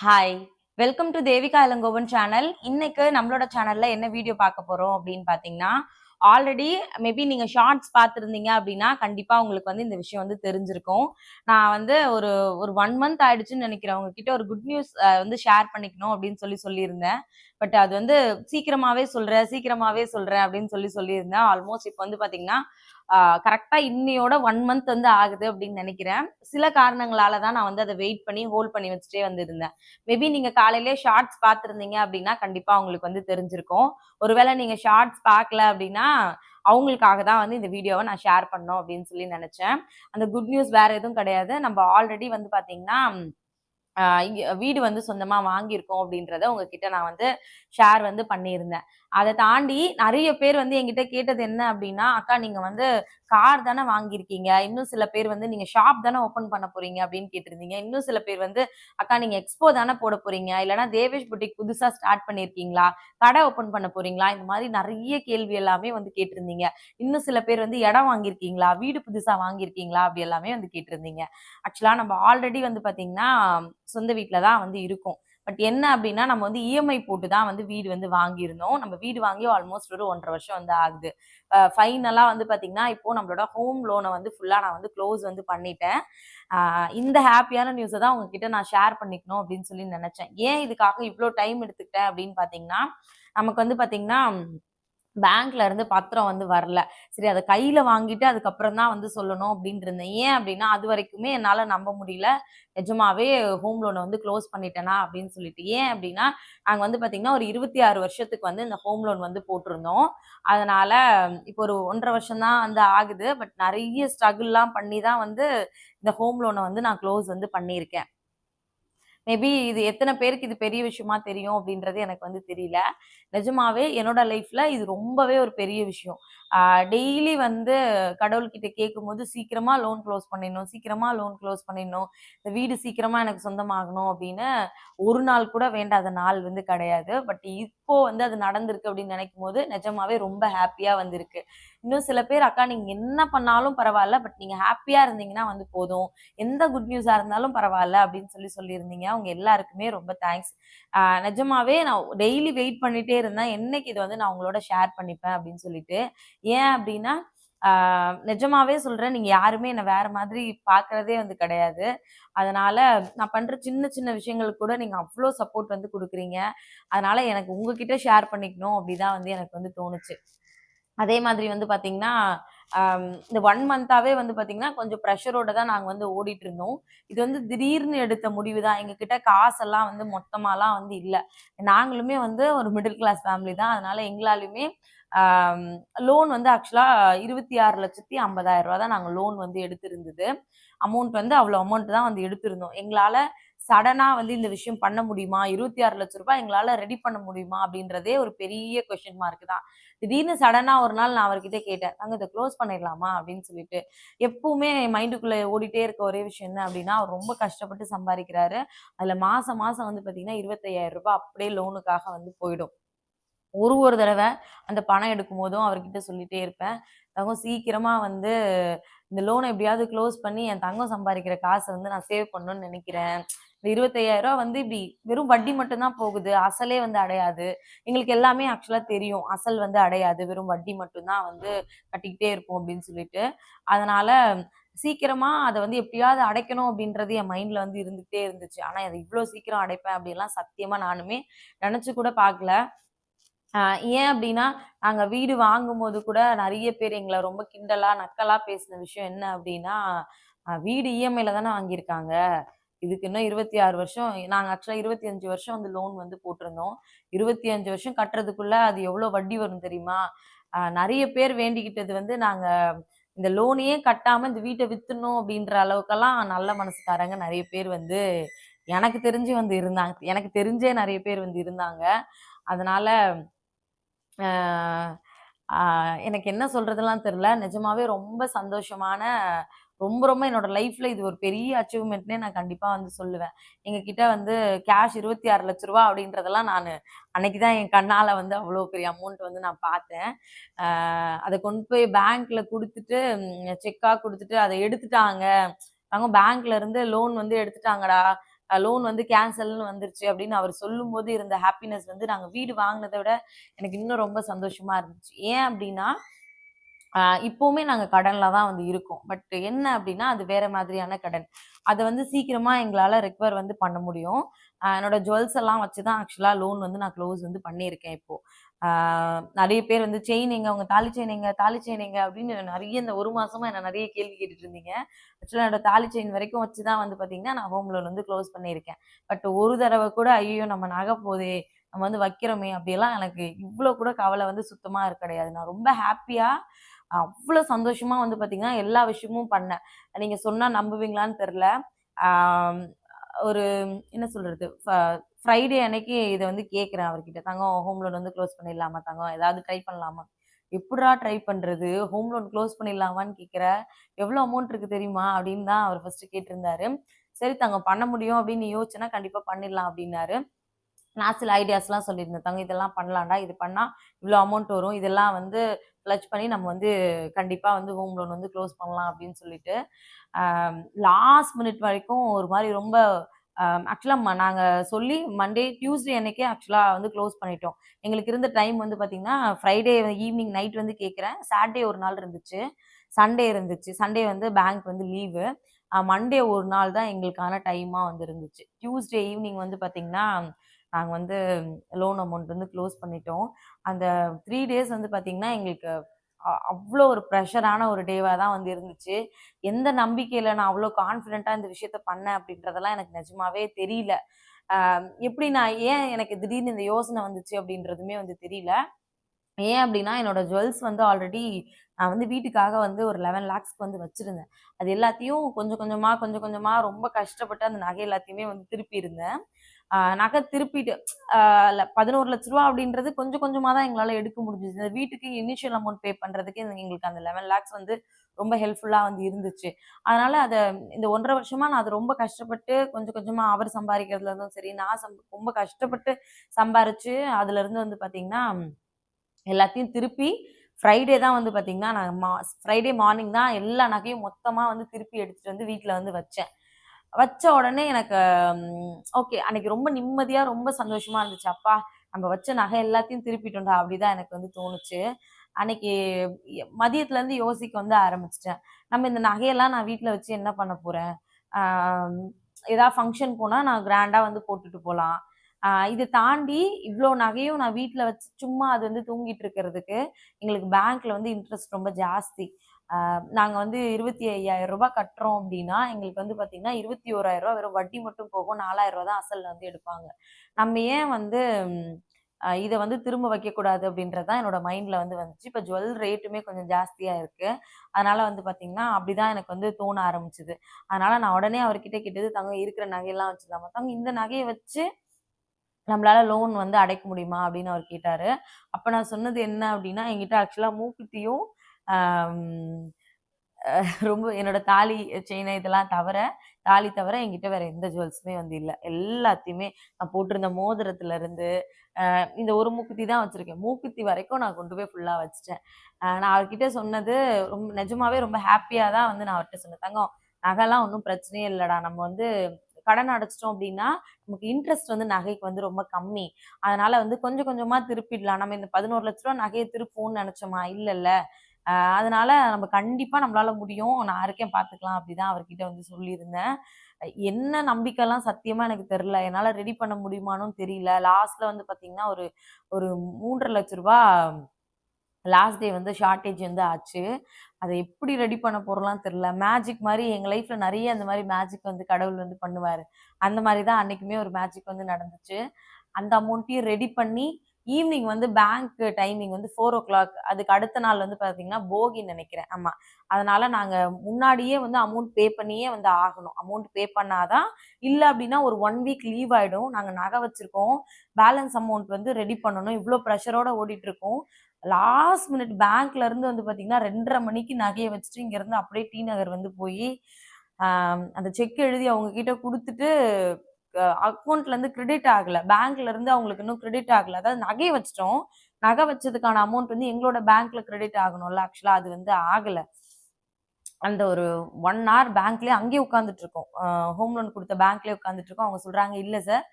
Hi welcome to Devika Ilangovan channel இன்னைக்கு நம்மளோட சேனல்ல என்ன வீடியோ பார்க்க போறோம் அப்படின்னு பாத்தீங்கன்னா ஆல்ரெடி மேபி நீங்க ஷார்ட்ஸ் பார்த்துருந்தீங்க அப்படின்னா கண்டிப்பா உங்களுக்கு வந்து இந்த விஷயம் வந்து தெரிஞ்சிருக்கும். நான் வந்து ஒரு ஒரு ஒன் மந்த் ஆயிடுச்சுன்னு நினைக்கிறேன் உங்ககிட்ட ஒரு குட் நியூஸ் வந்து ஷேர் பண்ணிக்கணும் அப்படின்னு சொல்லி சொல்லியிருந்தேன். பட் அது வந்து சீக்கிரமாவே சொல்றேன் சீக்கிரமாவே சொல்றேன் அப்படின்னு சொல்லி சொல்லியிருந்தேன். ஆல்மோஸ்ட் இப்போ வந்து பாத்தீங்கன்னா கரெக்டா இன்னையோட ஒன் மந்த் வந்து ஆகுது அப்படின்னு நினைக்கிறேன். சில காரணங்களால தான் நான் வந்து அதை வெயிட் பண்ணி ஹோல்ட் பண்ணி வச்சுட்டே வந்திருந்தேன். மேபி நீங்க காலையிலே ஷார்ட்ஸ் பார்த்துருந்தீங்க அப்படின்னா கண்டிப்பா உங்களுக்கு வந்து தெரிஞ்சிருக்கும். ஒருவேளை நீங்க ஷார்ட்ஸ் பார்க்கல அப்படின்னா அவங்களுக்காக தான் வந்து இந்த வீடியோவை நான் ஷேர் பண்ணோம் அப்படின்னு சொல்லி நினைச்சேன். அந்த குட் நியூஸ் வேற எதுவும் கிடையாது. நம்ம ஆல்ரெடி வந்து பாத்தீங்கன்னா வீடு வந்து சொந்தமா வாங்கியிருக்கோம் அப்படின்றத உங்ககிட்ட நான் வந்து ஷேர் வந்து பண்ணியிருந்தேன். அதை தாண்டி நிறைய பேர் வந்து என்கிட்ட கேட்டது என்ன அப்படின்னா அக்கா நீங்க வந்து கார் தானே வாங்கியிருக்கீங்க. இன்னும் சில பேர் வந்து நீங்க ஷாப் தானே ஓப்பன் பண்ண போறீங்க அப்படின்னு கேட்டிருந்தீங்க. இன்னும் சில பேர் வந்து அக்கா நீங்க எக்ஸ்போ தானே போட போறீங்க. இல்லைன்னா தேவேஷ் புட்டிக் புதுசா ஸ்டார்ட் பண்ணிருக்கீங்களா கடை ஓப்பன் பண்ண போறீங்களா? இந்த மாதிரி நிறைய கேள்வி எல்லாமே வந்து கேட்டிருந்தீங்க. இன்னும் சில பேர் வந்து இடம் வாங்கியிருக்கீங்களா? வீடு புதுசா வாங்கியிருக்கீங்களா? அப்படி எல்லாமே வந்து கேட்டிருந்தீங்க. ஆக்சுவலா நம்ம ஆல்ரெடி வந்து பாத்தீங்கன்னா சொந்த வீட்டில தான் வந்து இருக்கும். பட் என்ன அப்படின்னா நம்ம வந்து இஎம்ஐ போட்டு தான் வந்து வீடு வந்து வாங்கியிருந்தோம். நம்ம வீடு வாங்கி ஆல்மோஸ்ட் ஒரு ஒன்றரை வருஷம் வந்து ஆகுது. ஃபைனலாக வந்து பார்த்தீங்கன்னா இப்போ நம்மளோட ஹோம் லோனை வந்து ஃபுல்லாக நான் வந்து க்ளோஸ் வந்து பண்ணிட்டேன். இந்த ஹாப்பியான நியூஸை தான் உங்ககிட்ட நான் ஷேர் பண்ணிக்கணும் அப்படின்னு சொல்லி நினச்சேன். ஏன் இதுக்காக இவ்வளோ டைம் எடுத்துக்கிட்டேன் அப்படின்னு பார்த்தீங்கன்னா நமக்கு வந்து பார்த்தீங்கன்னா பேங்க்ல இருந்து பத்திரம் வந்து வரல. சரி அதை கையில வாங்கிட்டு அதுக்கப்புறம் தான் வந்து சொல்லணும் அப்படின்ட்டு இருந்தேன். ஏன் அப்படின்னா அது வரைக்குமே என்னால நம்ப முடியல. நிஜமாவே ஹோம் லோனை வந்து க்ளோஸ் பண்ணிட்டேனா? அப்படின்னு சொல்லிட்டு. ஏன் அப்படின்னா நாங்கள் வந்து பாத்தீங்கன்னா ஒரு இருபத்தி ஆறு வருஷத்துக்கு வந்து இந்த ஹோம் லோன் வந்து போட்டிருந்தோம். அதனால இப்போ ஒரு ஒன்றரை வருஷம் தான் வந்து ஆகுது. பட் நிறைய ஸ்ட்ரகிள்லாம் பண்ணி தான் வந்து இந்த ஹோம் லோனை வந்து நான் க்ளோஸ் வந்து பண்ணியிருக்கேன். மேபி இது எத்தனை பேருக்கு இது பெரிய விஷயமா தெரியும் அப்படின்றது எனக்கு வந்து தெரியல. நிஜமாவே என்னோட லைஃப்ல இது ரொம்பவே ஒரு பெரிய விஷயம். டெய்லி வந்து கடவுள்கிட்ட கேட்கும்போது சீக்கிரமா லோன் க்ளோஸ் பண்ணிடணும் சீக்கிரமா லோன் க்ளோஸ் பண்ணிடணும். இந்த வீடு சீக்கிரமா எனக்கு சொந்தமாகணும் அப்படின்னு ஒரு நாள் கூட வேண்டாத நாள் வந்து கிடையாது. பட் இப்போ வந்து அது நடந்திருக்கு அப்படின்னு நினைக்கும் போது நிஜமாவே ரொம்ப ஹாப்பியா வந்திருக்கு. இன்னும் சில பேர் அக்கா நீங்க என்ன பண்ணாலும் பரவாயில்ல பட் நீங்க ஹாப்பியா இருந்தீங்கன்னா வந்து போதும். எந்த குட் நியூஸா இருந்தாலும் பரவாயில்ல அப்படின்னு சொல்லி சொல்லியிருந்தீங்க. அவங்க எல்லாருக்குமே ரொம்ப தேங்க்ஸ் நிஜமாவே நான் டெய்லி வெயிட் பண்ணிட்டே இருந்தேன். என்னைக்கு இது வந்து நான் உங்களோட ஷேர் பண்ணிப்பேன் அப்படின்னு சொல்லிட்டு. ஏன் அப்படின்னா நிஜமாவே சொல்றேன் நீங்க யாருமே என்ன வேற மாதிரி பாக்குறதே வந்து கிடையாது. அதனால நான் பண்ற சின்ன சின்ன விஷயங்களுக்கு கூட நீங்க அவ்வளோ சப்போர்ட் வந்து கொடுக்குறீங்க. அதனால எனக்கு உங்ககிட்ட ஷேர் பண்ணிக்கணும் அப்படிதான் வந்து எனக்கு வந்து தோணுச்சு. அதே மாதிரி வந்து பாத்தீங்கன்னா இந்த ஒன் மந்தாவே வந்து பாத்தீங்கன்னா கொஞ்சம் ப்ரெஷரோட தான் நாங்கள் வந்து ஓடிட்டு இருந்தோம் இது வந்து திடீர்னு எடுத்த முடிவு தான் எங்ககிட்ட காசெல்லாம் வந்து மொத்தமாலாம் வந்து இல்லை. நாங்களுமே வந்து ஒரு மிடில் கிளாஸ் ஃபேமிலி தான். அதனால எங்களாலுமே லோன் வந்து ஆக்சுவலாக இருபத்தி ஆறு லட்சத்தி ஐம்பதாயிரம் ரூபா தான் நாங்கள் லோன் வந்து எடுத்திருந்தது. அமௌண்ட் வந்து அவ்வளோ அமௌண்ட் தான் வந்து எடுத்திருந்தோம். எங்களால் சடனாக வந்து இந்த விஷயம் பண்ண முடியுமா? இருபத்தி ஆறு லட்ச ரூபாய் எங்களால் ரெடி பண்ண முடியுமா? அப்படின்றதே ஒரு பெரிய கொஷின் மார்க் தான். திடீர்னு சடனாக ஒரு நாள் நான் அவர்கிட்ட கேட்டேன் நாங்கள் இதை க்ளோஸ் பண்ணிடலாமா? அப்படின்னு சொல்லிட்டு. எப்பவுமே மைண்டுக்குள்ளே ஓடிட்டே இருக்க ஒரே விஷயம் என்ன அப்படின்னா அவர் ரொம்ப கஷ்டப்பட்டு சம்பாதிக்கிறாரு. அதில் மாதம் மாதம் வந்து பார்த்தீங்கன்னா இருபத்தையாயிரம் ரூபாய் அப்படியே லோனுக்காக வந்து போயிடும். ஒரு ஒரு தடவை அந்த பணம் எடுக்கும் போதும் அவர்கிட்ட சொல்லிட்டே இருப்பேன். தங்கம் சீக்கிரமா வந்து இந்த லோனை எப்படியாவது க்ளோஸ் பண்ணி என் தங்கம் சம்பாதிக்கிற காசை வந்து நான் சேவ் பண்ணணும்னு நினைக்கிறேன். இந்த இருபத்தையாயிரம் ரூபா வந்து இப்படி வெறும் வட்டி மட்டும்தான் போகுது. அசலே வந்து அடையாது. எங்களுக்கு எல்லாமே ஆக்சுவலா தெரியும். அசல் வந்து அடையாது. வெறும் வட்டி மட்டும்தான் வந்து கட்டிக்கிட்டே இருப்போம் அப்படின்னு சொல்லிட்டு. அதனால சீக்கிரமா அதை வந்து எப்படியாவது அடைக்கணும் அப்படின்றது என் மைண்ட்ல வந்து இருந்துகிட்டே இருந்துச்சு. ஆனா அதை இவ்வளோ சீக்கிரம் அடைப்பேன் அப்படின்லாம் சத்தியமா நானுமே நினைச்சு கூட பார்க்கல. ஏன் அப்படின்னா நாங்கள் வீடு வாங்கும்போது கூட நிறைய பேர் எங்களை ரொம்ப கிண்டலா நக்கலா பேசின விஷயம் என்ன அப்படின்னா வீடு இஎம்ஐல தானே வாங்கியிருக்காங்க. இதுக்கு இன்னும் இருபத்தி ஆறு வருஷம் நாங்கள் ஆக்சுவலாக இருபத்தி அஞ்சு வருஷம் வந்து லோன் வந்து போட்டிருந்தோம். இருபத்தி அஞ்சு வருஷம் கட்டுறதுக்குள்ள அது எவ்வளோ வட்டி வரும் தெரியுமா? நிறைய பேர் வேண்டிக்கிட்டது வந்து நாங்கள் இந்த லோனையே கட்டாம இந்த வீட்டை வித்துணும் அப்படின்ற அளவுக்கெல்லாம் நல்ல மனசுக்காரங்க நிறைய பேர் வந்து எனக்கு தெரிஞ்சு வந்து இருந்தாங்க. எனக்கு தெரிஞ்சே நிறைய பேர் வந்து இருந்தாங்க. அதனால எனக்கு என்ன சொல்கிறதுலாம் தெரில நிஜமாவே ரொம்ப சந்தோஷமான ரொம்ப ரொம்ப என்னோட லைஃப்பில் இது ஒரு பெரிய அச்சீவ்மெண்ட்னே நான் கண்டிப்பாக வந்து சொல்லுவேன். எங்ககிட்ட வந்து கேஷ் இருபத்தி ஆறு லட்ச ரூபா அப்படின்றதெல்லாம் நான் அன்னைக்கு தான் என் கண்ணால் வந்து அவ்வளோ பெரிய அமௌண்ட் வந்து நான் பார்த்தேன். அதை கொண்டு போய் பேங்க்கில் கொடுத்துட்டு செக்காக கொடுத்துட்டு அதை எடுத்துட்டாங்க. அவங்க பேங்க்ல இருந்து லோன் வந்து எடுத்துட்டாங்கடா. லோன் வந்து கேன்சல்னு வந்துருச்சு அப்படின்னு அவர் சொல்லும்போது இருந்த ஹாப்பினஸ் வந்து நாங்க வீடு வாங்கினதை விட எனக்கு இன்னும் ரொம்ப சந்தோஷமா இருந்துச்சு. ஏன் அப்படின்னா ஆஹ் இப்பவுமே நாங்க கடன்ல தான் வந்து இருக்கோம். பட் என்ன அப்படின்னா அது வேற மாதிரியான கடன். அதை வந்து சீக்கிரமா எங்களால ரெக்வர் வந்து பண்ண முடியும். ஆஹ் என்னோட ஜுவல்ஸ் எல்லாம் வச்சுதான் ஆக்சுவலா லோன் வந்து நான் க்ளோஸ் வந்து பண்ணியிருக்கேன் இப்போ. நிறைய பேர் வந்து செயின் எங்க உங்க தாலி செயின் எங்க தாலி செயின் எங்க அப்படின்னு நிறைய இந்த ஒரு மாசமா என்ன நிறைய கேள்வி கேட்டுட்டு இருந்தீங்க ஆக்சுவலாக என்னோட தாலி செயின் வரைக்கும் வச்சுதான் வந்து பாத்தீங்கன்னா நான் ஹோம் லோன் வந்து க்ளோஸ் பண்ணியிருக்கேன். பட் ஒரு தடவை கூட ஐயோ நம்ம நகை போதே நம்ம வந்து வைக்கிறோமே அப்படியெல்லாம் எனக்கு இவ்வளோ கூட கவலை வந்து சுத்தமா இருக்க கிடையாது. நான் ரொம்ப ஹாப்பியா அவ்வளோ சந்தோஷமா வந்து பாத்தீங்கன்னா எல்லா விஷயமும் பண்ணேன். நீங்க சொன்னா நம்புவீங்களான்னு தெரில. ஒரு என்ன சொல்கிறது ஃப்ரைடே அன்னைக்கு இதை வந்து கேட்குறேன் அவர்கிட்ட. தங்கம் ஹோம் லோன் வந்து க்ளோஸ் பண்ணிடலாமா தங்கம்? ஏதாவது ட்ரை பண்ணலாமா? எப்படா ட்ரை பண்ணுறது ஹோம் லோன் க்ளோஸ் பண்ணிடலாமான்னு கேட்குற எவ்வளோ அமௌண்ட் இருக்குது தெரியுமா? அப்படின்னு தான் அவர் ஃபஸ்ட்டு கேட்டிருந்தாரு. சரி தங்க பண்ண முடியும் அப்படின்னு யோசிச்சேன்னா கண்டிப்பாக பண்ணிடலாம் அப்படின்னாரு. நான் சில ஐடியாஸ்லாம் சொல்லியிருந்தேன் தங்க இதெல்லாம் பண்ணலாம்டா இது பண்ணால் இவ்வளோ அமௌண்ட் வரும். இதெல்லாம் வந்து ஃப்ளச் பண்ணி நம்ம வந்து கண்டிப்பாக வந்து ஹோம் லோன் வந்து க்ளோஸ் பண்ணலாம் அப்படின்னு சொல்லிட்டு லாஸ்ட் மினிட் வரைக்கும் ஒரு மாதிரி ரொம்ப ஆக்சுவலாக நாங்கள் சொல்லி மண்டே டியூஸ்டே அன்னைக்கே ஆக்சுவலாக வந்து க்ளோஸ் பண்ணிட்டோம். எங்களுக்கு இருந்த டைம் வந்து பார்த்தீங்கன்னா ஃப்ரைடே ஈவினிங் நைட் வந்து கேட்குறேன் சாட்டர்டே ஒரு நாள் இருந்துச்சு. சண்டே இருந்துச்சு. சண்டே வந்து பேங்க் வந்து லீவு மண்டே ஒரு நாள் தான் எங்களுக்கான டைமாக வந்து இருந்துச்சு. டியூஸ்டே ஈவினிங் வந்து பார்த்தீங்கன்னா நாங்கள் வந்து லோன் அமௌண்ட் வந்து க்ளோஸ் பண்ணிட்டோம். அந்த த்ரீ டேஸ் வந்து பார்த்திங்கன்னா எங்களுக்கு அவ்வளோ ஒரு ப்ரெஷரான ஒரு டேவாக தான் வந்து இருந்துச்சு. எந்த நம்பிக்கையில் நான் அவ்வளோ கான்ஃபிடென்ட்டாக இந்த விஷயத்த பண்ணேன் அப்படின்றதெல்லாம் எனக்கு நிஜமாவே தெரியல. எப்படி நான் ஏன் எனக்கு திடீர்னு இந்த யோசனை வந்துச்சு அப்படின்றதுமே வந்து தெரியல. ஏன் அப்படின்னா என்னோட ஜுவல்ஸ் வந்து ஆல்ரெடி நான் வந்து வீட்டுக்காக வந்து ஒரு லெவன் லேக்ஸ்க்கு வந்து வச்சுருந்தேன். அது எல்லாத்தையும் கொஞ்சம் கொஞ்சமாக கொஞ்சம் கொஞ்சமாக ரொம்ப கஷ்டப்பட்டு அந்த நகை எல்லாத்தையுமே வந்து திருப்பி இருந்தேன். நகை திருப்பிட்டு பதினோரு லட்ச ரூபா அப்படின்றது கொஞ்சம் கொஞ்சமாக தான் எங்களால் எடுக்க முடிஞ்சிச்சு இந்த வீட்டுக்கு இனிஷியல் அமௌண்ட் பே பண்ணுறதுக்கு எங்களுக்கு அந்த லெவன் லேக்ஸ் வந்து ரொம்ப ஹெல்ப்ஃபுல்லாக வந்து இருந்துச்சு. அதனால அதை இந்த ஒன்றரை வருஷமா நான் அதை ரொம்ப கஷ்டப்பட்டு கொஞ்சம் கொஞ்சமாக அவர் சம்பாதிக்கிறதுல இருந்தும் சரி நான் சம் ரொம்ப கஷ்டப்பட்டு சம்பாரிச்சு அதுல இருந்து வந்து பார்த்தீங்கன்னா எல்லாத்தையும் திருப்பி ஃப்ரைடே தான் வந்து பார்த்தீங்கன்னா நான் மா ஃப்ரைடே மார்னிங் தான் எல்லா நகையும் மொத்தமாக வந்து திருப்பி எடுத்துகிட்டு வந்து வீட்டில் வந்து வச்சேன். வச்ச உடனே எனக்கு ஓகே அன்னைக்கு ரொம்ப நிம்மதியா ரொம்ப சந்தோஷமா இருந்துச்சு. அப்பா நம்ம வச்ச நகை எல்லாத்தையும் திருப்பிட்டோம்டா அப்படிதான் எனக்கு வந்து தோணுச்சு. அன்னைக்கு மதியத்துல இருந்து யோசிக்க வந்து ஆரம்பிச்சிட்டேன். நம்ம இந்த நகையெல்லாம் நான் வீட்டுல வச்சு என்ன பண்ண போறேன்? ஏதாவது ஃபங்க்ஷன் போனா நான் கிராண்டா வந்து போட்டுட்டு போகலாம் இதை தாண்டி இவ்வளோ நகையும் நான் வீட்டில் வச்சு சும்மா அது வந்து தூங்கிட்டு இருக்கிறதுக்கு எங்களுக்கு பேங்க்ல வந்து இன்ட்ரெஸ்ட் ரொம்ப ஜாஸ்தி. நாங்கள் வந்து இருபத்தி ஐயாயிரம் ரூபாய் கட்டுறோம் அப்படின்னா எங்களுக்கு வந்து பார்த்தீங்கன்னா இருபத்தி ஓராயிரம் ரூபா வெறும் வட்டி மட்டும் போகும். நாலாயிரம் ரூபா தான் அசல் வந்து எடுப்பாங்க. நம்ம ஏன் வந்து இதை வந்து திரும்ப வைக்கக்கூடாது அப்படின்றது தான் என்னோட மைண்டில் வந்து வந்துச்சு. இப்போ ஜுவல் ரேட்டுமே கொஞ்சம் ஜாஸ்தியாக இருக்குது அதனால் வந்து பார்த்திங்கன்னா அப்படி தான் எனக்கு வந்து தோண ஆரம்பிச்சிது. அதனால் நான் உடனே அவர்கிட்ட கேட்டது தங்க இருக்கிற நகையெல்லாம் வச்சுக்கலாமா? தங்க இந்த நகையை வச்சு நம்மளால லோன் வந்து அடைக்க முடியுமா அப்படின்னு அவர் கேட்டார். அப்போ நான் சொன்னது என்ன அப்படின்னா என்கிட்ட ஆக்சுவலாக மூக்குத்தியும் ரொம்ப என்னோட தாலி செயினை இதெல்லாம் தவிர தாலி தவிர என்கிட்ட வேற எந்த ஜுவல்ஸுமே வந்து இல்லை. எல்லாத்தையுமே நான் போட்டிருந்த மோதிரத்துல இருந்து இந்த ஒரு மூக்குத்தி தான் வச்சிருக்கேன். மூக்குத்தி வரைக்கும் நான் கொண்டு போய் ஃபுல்லாக வச்சுட்டேன். நான் அவர்கிட்ட சொன்னது ரொம்ப நிஜமாவே ரொம்ப ஹாப்பியாக தான் வந்து நான் அவர்கிட்ட சொன்னேன். தங்கம் நகைலாம் ஒன்றும் பிரச்சனையே இல்லைடா. நம்ம வந்து கடன் அடைச்சிட்டோம் அப்படின்னா நமக்கு இன்ட்ரெஸ்ட் வந்து நகைக்கு வந்து ரொம்ப கம்மி. அதனால வந்து கொஞ்சம் கொஞ்சமா திருப்பிடலாம். நம்ம இந்த பதினோரு லட்ச ரூபா நகையை திருப்போம்னு நினைச்சோமா? இல்ல அதனால நம்ம கண்டிப்பாக நம்மளால முடியும். நான் இருக்கேன் பார்த்துக்கலாம் அப்படிதான் அவர்கிட்ட வந்து சொல்லியிருந்தேன். என்ன நம்பிக்கைலாம் சத்தியமா எனக்கு தெரில என்னால் ரெடி பண்ண முடியுமானும் தெரியல. லாஸ்ட்ல வந்து பார்த்திங்கன்னா ஒரு ஒரு மூன்றரை லட்ச ரூபா லாஸ்ட் டே வந்து ஷார்ட்டேஜ் வந்து ஆச்சு. அதை எப்படி ரெடி பண்ண போறோம்லாம் தெரில மேஜிக் மாதிரி எங்கள் லைஃப்பில் நிறைய அந்த மாதிரி மேஜிக் வந்து கடவுள் வந்து பண்ணுவார். அந்த மாதிரி தான் அன்னைக்குமே ஒரு மேஜிக் வந்து நடந்துச்சு. அந்த அமௌண்ட்டையும் ரெடி பண்ணி ஈவினிங் வந்து பேங்க் டைமிங் வந்து ஃபோர் ஓ கிளாக் அதுக்கு அடுத்த நாள் வந்து பார்த்தீங்கன்னா போகின்னு நினைக்கிறேன். ஆமாம் அதனால நாங்கள் முன்னாடியே வந்து அமௌண்ட் பே பண்ணியே வந்து ஆகணும். அமௌண்ட் பே பண்ணாதான் இல்லை அப்படின்னா ஒரு ஒன் வீக் லீவ் ஆகிடும் நாங்கள் நகை வச்சுருக்கோம். பேலன்ஸ் அமௌண்ட் வந்து ரெடி பண்ணணும். இவ்வளோ ப்ரெஷரோட ஓடிட்டு இருக்கோம் லாஸ்ட் மினிட் பேங்க்ல இருந்து வந்து பார்த்திங்கன்னா ரெண்டரை மணிக்கு நகையை வச்சுட்டு இங்கேருந்து அப்படியே டி நகர் வந்து போய் அந்த செக் எழுதி அவங்க கிட்ட கொடுத்துட்டு அக்கௌண்ட்ல இருந்து கிரெடிட் ஆகல பேங்க்ல இருந்து அவங்களுக்கு இன்னும் கிரெடிட் ஆகல அதாவது நகை வச்சிட்டோம் நகை வச்சதுக்கான அமௌண்ட் வந்து எங்களோட பேங்க்ல கிரெடிட் ஆகணும்ல ஆக்சுவலா அது வந்து ஆகல அந்த ஒரு ஒன் ஹவர் பேங்க்லயே அங்கேயே உட்காந்துட்டு இருக்கோம். ஹோம் லோன் கொடுத்த பேங்க்லயே உட்காந்துட்டு இருக்கோம். அவங்க சொல்றாங்க, "இல்ல சார்,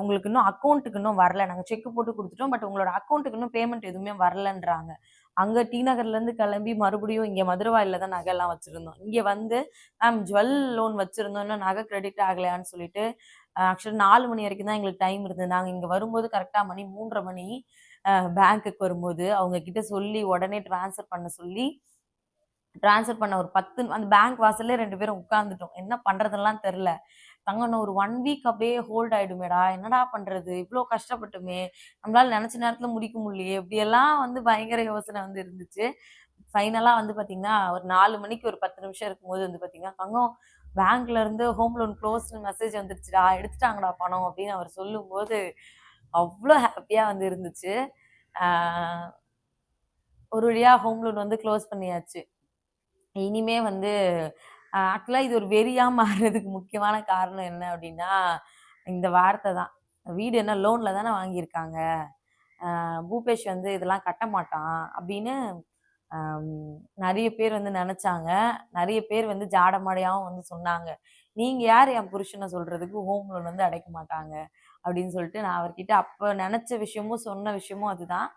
உங்களுக்கு இன்னும் அக்கௌண்ட்டுக்கு இன்னும் வரல. நாங்க செக் போட்டு கொடுத்துட்டோம் பட் உங்களோட அக்கௌண்ட்டுக்கு இன்னும் பேமெண்ட் எதுவுமே வரலன்றாங்க." அங்க டி நகர்லேருந்து கிளம்பி மறுபடியும் இங்க மதுரவாயில்ல தான் நகைலாம் வச்சிருந்தோம். இங்க வந்து மேம் ஜுவல் லோன் வச்சிருந்தோம். இன்னும் நகை கிரெடிட் ஆகலையான்னு சொல்லிட்டு, ஆக்சுவலி நாலு மணி வரைக்கும் தான் எங்களுக்கு டைம் இருந்தது. நாங்க இங்க வரும்போது கரெக்டாக மணி 3:30 மணி. பேங்க்குக்கு வரும்போது அவங்க கிட்ட சொல்லி உடனே ட்ரான்ஸ்ஃபர் பண்ண சொல்லி ட்ரான்ஸ்ஃபர் பண்ண ஒரு 10 அந்த பேங்க் வாசல்லே ரெண்டு பேரும் உட்காந்துட்டோம் என்ன பண்றதுன்னுலாம் தெரில தங்கம் ஒரு ஒன் வீக் அப்படியே ஹோல்ட் ஆயிடுமேடா! என்னடா பண்றது? இவ்வளோ கஷ்டப்பட்டுமே நம்மளால நினைச்ச நேரத்துல முடிக்க முடியலையே! இப்படியெல்லாம் வந்து பயங்கர யோசனை வந்து இருந்துச்சு. ஃபைனலாக வந்து பார்த்தீங்கன்னா ஒரு நாலு மணிக்கு ஒரு 10 நிமிஷம் இருக்கும்போது வந்து பார்த்தீங்கன்னா "தங்கம் பேங்க்ல இருந்து ஹோம் லோன் க்ளோஸ்னு மெசேஜ் வந்துருச்சுடா. எடுத்துட்டாங்கடா பணம்." அப்படின்னு அவர் சொல்லும்போது, அவ்வளோ ஹாப்பியாக வந்து இருந்துச்சு. ஒரு வழியாக ஹோம் லோன் வந்து க்ளோஸ் பண்ணியாச்சு. இனிமே வந்து ஆக்சுவலாக இது ஒரு வெறியாக மாறுறதுக்கு முக்கியமான காரணம் என்ன அப்படின்னா இந்த வார்த்தை தான். "வீடு என்ன லோனில் தானே வாங்கியிருக்காங்க. பூபேஷ் வந்து இதெல்லாம் கட்ட மாட்டான்." அப்படின்னு நிறைய பேர் வந்து நினச்சாங்க நிறைய பேர் வந்து ஜாடமாடையாகவும் வந்து சொன்னாங்க. நீங்கள் யார் என் புருஷனை சொல்கிறதுக்கு ஹோம் லோன் வந்து அடைக்க மாட்டாங்க." அப்படின்னு சொல்லிட்டு நான் அவர்கிட்ட அப்போ நினச்ச விஷயமும், சொன்ன விஷயமும் அதுதான்.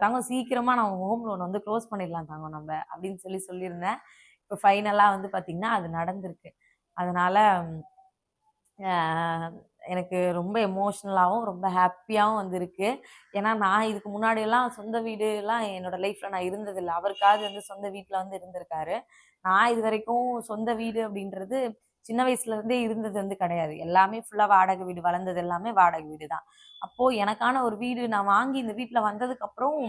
தங்கம் சீக்கிரமாக நான் ஹோம் லோன் வந்து க்ளோஸ் பண்ணிடலாம் தங்கம் நம்ம அப்படின்னு சொல்லி சொல்லியிருந்தேன். இப்போ ஃபைனலாக வந்து பார்த்திங்கன்னா அது நடந்திருக்கு. அதனால் எனக்கு ரொம்ப எமோஷ்னலாகவும் ரொம்ப ஹாப்பியாகவும் வந்து இருக்கு. ஏன்னா, நான் இதுக்கு முன்னாடியெல்லாம் சொந்த வீடுலாம் என்னோடய லைஃப்பில் நான் இருந்ததில்லை அவருக்காவது வந்து சொந்த வீட்டில் வந்து இருந்திருக்காரு. நான் இது வரைக்கும் சொந்த வீடு அப்படின்றது சின்ன வயசுலேருந்தே இருந்தது வந்து கிடையாது. எல்லாமே ஃபுல்லாக வாடகை வீடு. வளர்ந்தது எல்லாமே வாடகை வீடு தான். அப்போது எனக்கான ஒரு வீடு நான் வாங்கி இந்த வீட்டில் வந்ததுக்கப்புறம்,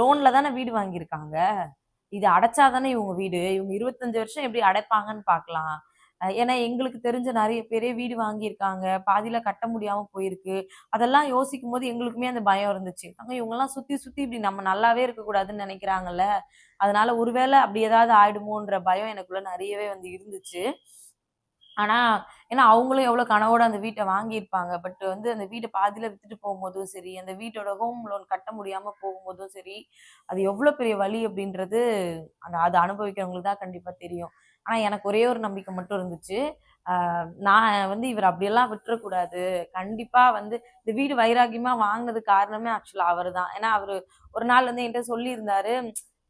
லோனில் தானே வீடு வாங்கியிருக்காங்க. இது அடைச்சாதானே இவங்க வீடு. இவங்க 25 வருஷம் எப்படி அடைப்பாங்கன்னு பார்க்கலாம். ஏன்னா எங்களுக்கு தெரிஞ்ச நிறைய பேரே வீடு வாங்கியிருக்காங்க. பாதியில கட்ட முடியாம போயிருக்கு. அதெல்லாம் யோசிக்கும்போது எங்களுக்குமே அந்த பயம் இருந்துச்சு. அங்க இவங்கெல்லாம் சுத்தி சுத்தி இப்படி நம்ம நல்லாவே இருக்கக்கூடாதுன்னு நினைக்கிறாங்கல்ல அதனால ஒருவேளை அப்படி ஏதாவது ஆயிடுமோன்ற பயம் எனக்குள்ள நிறையவே வந்து இருந்துச்சு. ஆனால் ஏன்னா அவங்களும் எவ்வளோ கனவோட அந்த வீட்டை வாங்கியிருப்பாங்க. பட் வந்து அந்த வீட்டை பாதியில் விற்றுட்டு போகும்போதும் சரி, அந்த வீட்டோட ஹோம் லோன் கட்ட முடியாமல் போகும்போதும் சரி, அது எவ்வளோ பெரிய வழி அப்படின்றது அந்த அதை அனுபவிக்கிறவங்களுக்கு தான் கண்டிப்பாக தெரியும். ஆனால் எனக்கு ஒரே ஒரு நம்பிக்கை மட்டும் இருந்துச்சு. நான் வந்து இவர் அப்படியெல்லாம் விட்டுறக்கூடாது. கண்டிப்பாக வந்து இந்த வீடு வைராகியமாக வாங்கினது காரணமே ஆக்சுவலாக அவர் தான். ஏன்னா அவர் ஒரு நாள் வந்து என்கிட்ட சொல்லியிருந்தாரு.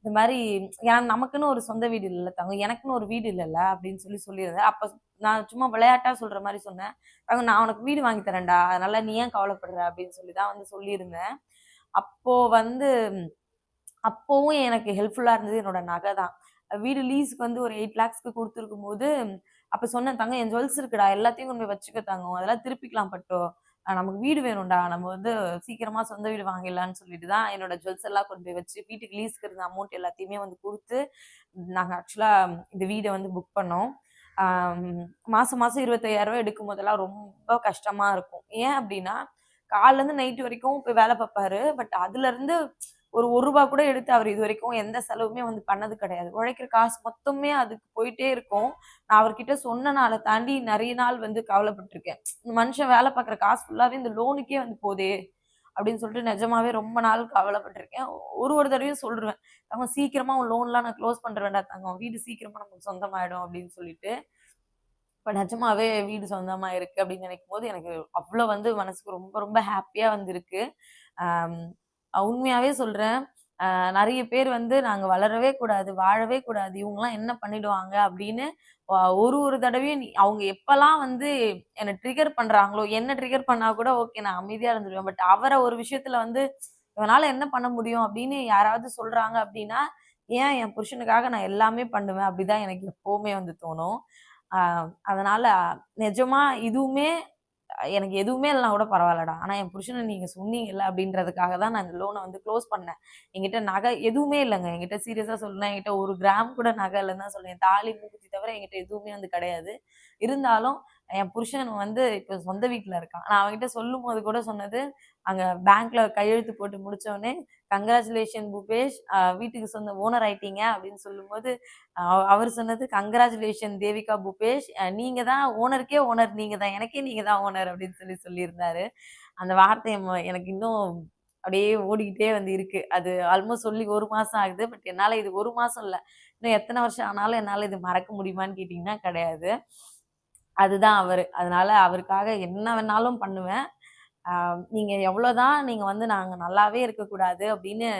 இந்த மாதிரி ஏன் நமக்குன்னு ஒரு சொந்த வீடு இல்லை தங்க எனக்குன்னு ஒரு வீடு இல்லைல்ல அப்படின்னு சொல்லி சொல்லியிருந்தேன் அப்போ நான் சும்மா விளையாட்டா சொல்ற மாதிரி சொன்னேன். அவங்க நான் உனக்கு வீடு வாங்கி தரேன்டா. அதனால நீ ஏன் கவலைப்படுற?" அப்படின்னு சொல்லி தான் வந்து சொல்லியிருந்தேன். அப்போ வந்து அப்போவும் எனக்கு ஹெல்ப்ஃபுல்லா இருந்தது என்னோட நகை தான். வீடு லீஸுக்கு வந்து ஒரு எயிட் லேக்ஸ்க்கு குடுத்துருக்கும்போது, அப்ப சொன்னேன், தங்க என் ஜுவல்ஸ் இருக்குடா. எல்லாத்தையும் கொண்டு போய் வச்சுக்க தங்கம். அதெல்லாம் திருப்பிக்கலாம் பட்டோ நமக்கு வீடு வேணும்டா. நம்ம வந்து சீக்கிரமா சொந்த வீடு வாங்கிடலான்னு சொல்லிட்டு தான் என்னோட ஜுவல்ஸ் எல்லாம் கொண்டு போய் வச்சு, வீட்டுக்கு லீஸ்க்கு இருந்த அமௌண்ட் எல்லாத்தையுமே வந்து கொடுத்து நாங்க ஆக்சுவலா இந்த வீடை வந்து புக் பண்ணோம். மாதம் மாசம் மாசம் எடுக்கும் 25,000 ரொம்ப கஷ்டமா இருக்கும். ஏன் அப்படின்னா காலைலருந்து நைட் வரைக்கும் போய் வேலை பார்ப்பாரு பட் அதுலேருந்து ஒரு ஒரு ரூபா கூட எடுத்து அவர் இது வரைக்கும் எந்த செலவுமே வந்து பண்ணது கிடையாது. உழைக்கிற காசு மொத்தமே அதுக்கு போயிட்டே இருக்கும். நான் அவர்கிட்ட சொன்ன தாண்டி நிறைய நாள் வந்து கவலைப்பட்டிருக்கேன் இந்த மனுஷன் வேலை பார்க்குற காசு ஃபுல்லாவே இந்த லோனுக்கே வந்து போதே! அப்படின்னு சொல்லிட்டு நிஜமாவே ரொம்ப நாள் கவலைப்பட்டிருக்கேன் ஒரு ஒரு தடவையும் சொல்லிடுவேன் "தங்கம் சீக்கிரமா உன் லோன்லாம் நான் க்ளோஸ் பண்ருவேன்டா தங்கம். வீடு சீக்கிரமா நமக்கு சொந்தமாயிடும்" அப்படின்னு சொல்லிட்டு. இப்போ நிஜமாவே வீடு சொந்தமா இருக்கு அப்படின்னு நினைக்கும் போது எனக்கு அவ்வளோ வந்து மனசுக்கு ரொம்ப ரொம்ப ஹாப்பியாக வந்திருக்கு அம் உண்மையாவே சொல்றேன். நிறைய பேர் வந்து நாங்கள் வளரவே கூடாது, வாழவே கூடாது. இவங்கெல்லாம் என்ன பண்ணிடுவாங்க அப்படின்னு ஒரு ஒரு தடவையும் அவங்க எப்பெல்லாம் வந்து என்னை ட்ரிகர் பண்ணுறாங்களோ என்ன ட்ரிகர் பண்ணால் கூட ஓகே நான் அமைதியாக இருந்துருவேன். பட் அவரை ஒரு விஷயத்தில் வந்து இவனால் என்ன பண்ண முடியும் அப்படின்னு யாராவது சொல்கிறாங்க அப்படின்னா, ஏன் என் புருஷனுக்காக நான் எல்லாமே பண்ணுவேன். அப்படிதான் எனக்கு எப்போவுமே வந்து தோணும். அதனால் அதனால நிஜமா இதுவுமே எனக்கு எதுவுமே இல்லைனா கூட பரவாயில்லடா. ஆனால் என் புருஷனை நீங்கள் சொன்னீங்கல்ல அப்படின்றதுக்காக தான் நான் இந்த லோனை வந்து க்ளோஸ் பண்ணேன். என்கிட்ட நகை எதுவுமே இல்லைங்க என்கிட்ட சீரியஸாக சொல்லணும் என்கிட்ட ஒரு கிராம் கூட நகை இல்லைன்னு தான் சொல்லுவேன். தாலி, மூக்குத்தி தவிர என்கிட்ட எதுவுமே வந்து கிடையாது. இருந்தாலும் என் புருஷன் வந்து இப்போ சொந்த வீட்டில் இருக்கான். நான் அவன்கிட்ட சொல்லும்போது கூட சொன்னது, அங்கே பேங்க்ல கையெழுத்து போட்டு முடிச்சோனே, கங்க்ராச்சுலேஷன் பூபேஷ் வீட்டுக்கு சொந்த ஓனர் ஆயிட்டீங்க" அப்படின்னு சொல்லும்போது, அவர் சொன்னது, கங்க்ராச்சுலேஷன் தேவிகா பூபேஷ். நீங்கள் நீங்க தான் ஓனருக்கே ஓனர் நீங்க தான். எனக்கே நீங்க தான் ஓனர்" அப்படின்னு சொல்லி சொல்லியிருந்தாரு. அந்த வார்த்தை எனக்கு இன்னும் அப்படியே ஓடிக்கிட்டே வந்து இருக்கு. அது ஆல்மோஸ்ட் சொல்லி ஒரு மாசம் ஆகுது. பட் என்னால் இது ஒரு மாசம் இல்லை இன்னும் எத்தனை வருஷம் ஆனாலும் என்னால் இது மறக்க முடியுமான்னு கேட்டிங்கன்னா கிடையாது. அதுதான் அவர் அதனால அவருக்காக என்ன வேணாலும் பண்ணுவேன். நீங்கள் எவ்வளோதான் நீங்கள் வந்து நாங்கள் நல்லாவே இருக்கக்கூடாது அப்படின்னு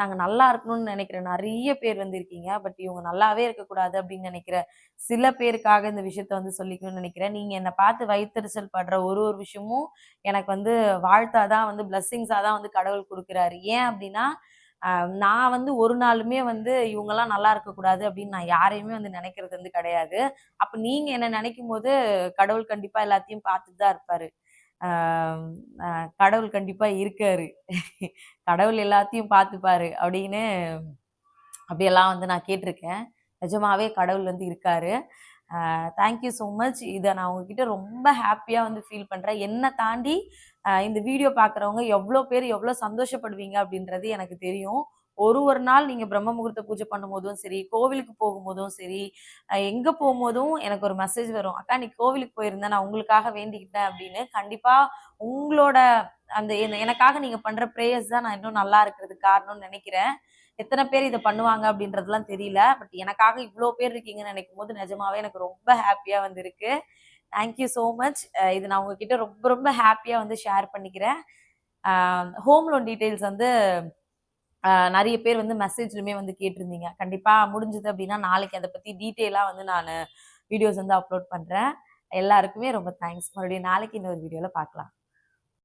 நாங்கள் நல்லா இருக்கணும்னு நினைக்கிற நிறைய பேர் வந்து இருக்கீங்க. பட் இவங்க நல்லாவே இருக்கக்கூடாது அப்படின்னு நினைக்கிற சில பேருக்காக இந்த விஷயத்த வந்து சொல்லிக்கணும்னு நினைக்கிறேன் நீங்கள் என்னை பார்த்து வயிற்றுரிசல் படுற ஒரு ஒரு விஷயமும் எனக்கு வந்து வாழ்த்தா தான் வந்து பிளஸ்ஸிங்ஸாக தான் வந்து கடவுள் கொடுக்குறாரு ஏன் அப்படின்னா, நான் வந்து ஒரு நாளுமே வந்து இவங்கெல்லாம் நல்லா இருக்கக்கூடாது அப்படின்னு நான் யாரையுமே வந்து நினைக்கிறது வந்து கிடையாது. அப்போ நீங்கள் என்ன நெனைக்கும்போது கடவுள் கண்டிப்பாக எல்லாத்தையும் பார்த்துட்டு தான் இருப்பாரு. கடவுள் கண்டிப்பாக இருக்காரு. கடவுள் எல்லாத்தையும் பார்த்துப்பாரு அப்படின்னு அப்படியெல்லாம் வந்து நான் கேட்டிருக்கேன் நிஜமாவே கடவுள் வந்து இருக்காரு. Thank you thank you so much. இதை நான் உங்ககிட்ட ரொம்ப ஹாப்பியாக வந்து ஃபீல் பண்ணுறேன் என்னை தாண்டி இந்த வீடியோ பார்க்குறவங்க எவ்வளோ பேர் எவ்வளோ சந்தோஷப்படுவீங்க அப்படின்றது எனக்கு தெரியும். ஒரு ஒரு நாள் நீங்க பிரம்ம முகூர்த்த பூஜை பண்ணும்போதும் சரி, கோவிலுக்கு போகும்போதும் சரி, எங்கே எங்க எனக்கு ஒரு மெசேஜ் வரும். "அக்கா நீ கோவிலுக்கு போயிருந்தேன். நான் உங்களுக்காக வேண்டிக்கிட்டேன்" அப்படின்னு. கண்டிப்பா உங்களோட அந்த எனக்காக நீங்க பண்ற ப்ரேயர்ஸ் தான் நான் இன்னும் நல்லா இருக்கிறதுக்கு காரணம்னு நினைக்கிறேன் எத்தனை பேர் இதை பண்ணுவாங்க அப்படின்றதுலாம் தெரியல. பட் எனக்காக இவ்வளோ பேர் இருக்கீங்கன்னு நினைக்கும் போது நிஜமாவே எனக்கு ரொம்ப ஹாப்பியாக வந்திருக்கு thank you thank you so much. இது நான் உங்ககிட்ட ரொம்ப ரொம்ப ஹாப்பியாக வந்து ஷேர் பண்ணிக்கிறேன். ஹோம் லோன் டீட்டெயில்ஸ் வந்து நிறைய பேர் வந்து மெசேஜ்லுமே வந்து கேட்டிருந்தீங்க. கண்டிப்பா முடிஞ்சது அப்படின்னா நாளைக்கு அதை பத்தி டீட்டெயிலாக வந்து நான் வீடியோஸ் வந்து அப்லோட் பண்றேன். எல்லாருக்குமே ரொம்ப தேங்க்ஸ். மறுபடியும் நாளைக்கு இன்னொரு வீடியோவில் பார்க்கலாம்.